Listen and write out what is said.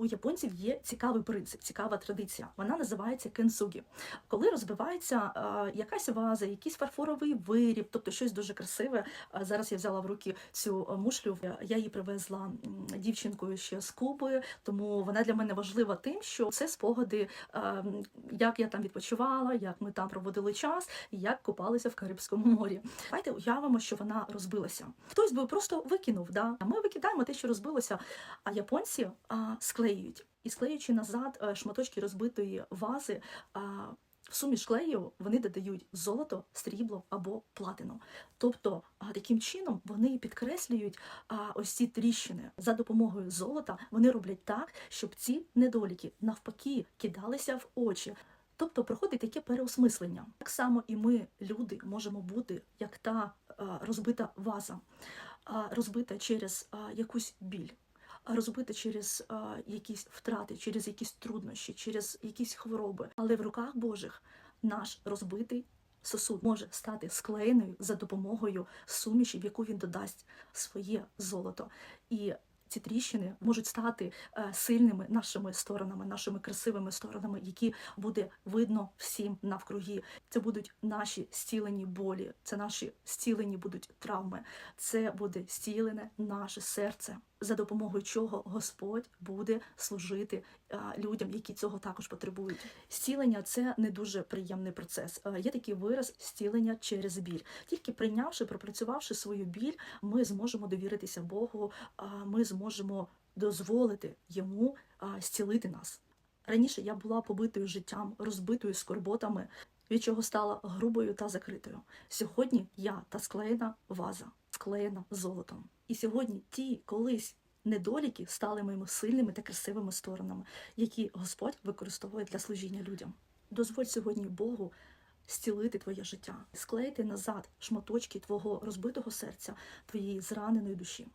У японців є цікавий принцип, цікава традиція. Вона називається кенсугі. Коли розбивається е, якась ваза, якийсь фарфоровий виріб, тобто щось дуже красиве. Зараз я взяла в руки цю е, мушлю. Я її привезла дівчинкою ще з Куби, тому вона для мене важлива тим, що це спогади, е, як я там відпочивала, як ми там проводили час, як купалися в Карибському морі. Давайте уявимо, що вона розбилася. Хтось би просто викинув. Да? Ми викидаємо те, що розбилося. А японці а, склеюють. І склеюючи назад е, шматочки розбитої вази, в суміш клею вони додають золото, срібло або платину. Тобто таким чином вони підкреслюють ось ці тріщини за допомогою золота. Вони роблять так, щоб ці недоліки навпаки кидалися в очі. Тобто проходить таке переосмислення. Так само і ми, люди, можемо бути як та розбита ваза, розбита через якусь біль, розбита через якісь втрати, через якісь труднощі, через якісь хвороби. Але в руках Божих наш розбитий сосуд може стати склеєною за допомогою суміші, в яку він додасть своє золото. І ці тріщини можуть стати е, сильними нашими сторонами, нашими красивими сторонами, які буде видно всім навкруги. Це будуть наші зцілені болі, це наші зцілені будуть травми, це буде зцілене наше серце, за допомогою чого Господь буде служити е, людям, які цього також потребують. Зцілення це не дуже приємний процес. Е, Є такий вираз зцілення через біль. Тільки прийнявши, пропрацювавши свою біль, ми зможемо довіритися Богу, ми зможемо дозволити йому зцілити нас. Раніше я була побитою життям, розбитою скорботами, від чого стала грубою та закритою. Сьогодні я та склеєна ваза, склеєна золотом. І сьогодні ті колись недоліки стали моїми сильними та красивими сторонами, які Господь використовує для служіння людям. Дозволь сьогодні Богу зцілити твоє життя, склеїти назад шматочки твого розбитого серця, твоєї зраненої душі.